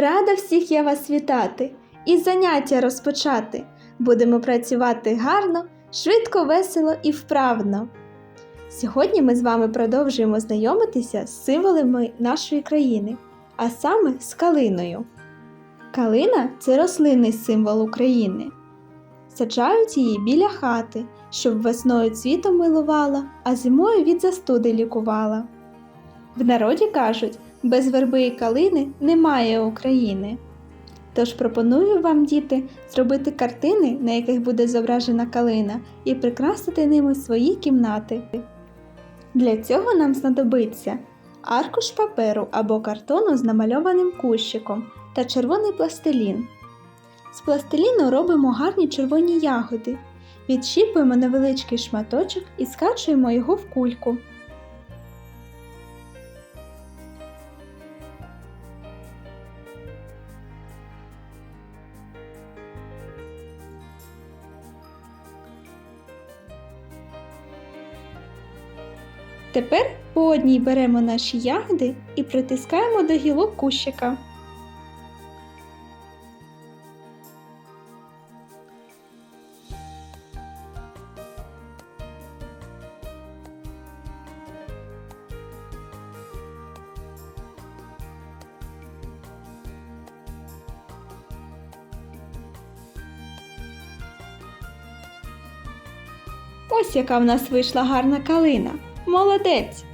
Рада всіх я вас вітати і заняття розпочати. Будемо працювати гарно, швидко, весело і вправно. Сьогодні ми з вами продовжуємо знайомитися з символами нашої країни, а саме з калиною. Калина це рослинний символ України. Саджають її біля хати, щоб весною цвітом милувала, а зимою від застуди лікувала. В народі кажуть, без верби і калини немає України. Тож пропоную вам, діти, зробити картини, на яких буде зображена калина, і прикрасити ними свої кімнати. Для цього нам знадобиться аркуш паперу або картону з намальованим кущиком та червоний пластилін. З пластиліну робимо гарні червоні ягоди, відщіпуємо невеличкий шматочок і скачуємо його в кульку. Тепер по одній беремо наші ягоди і притискаємо до гілок кущика. Ось яка в нас вийшла гарна калина. Молодець!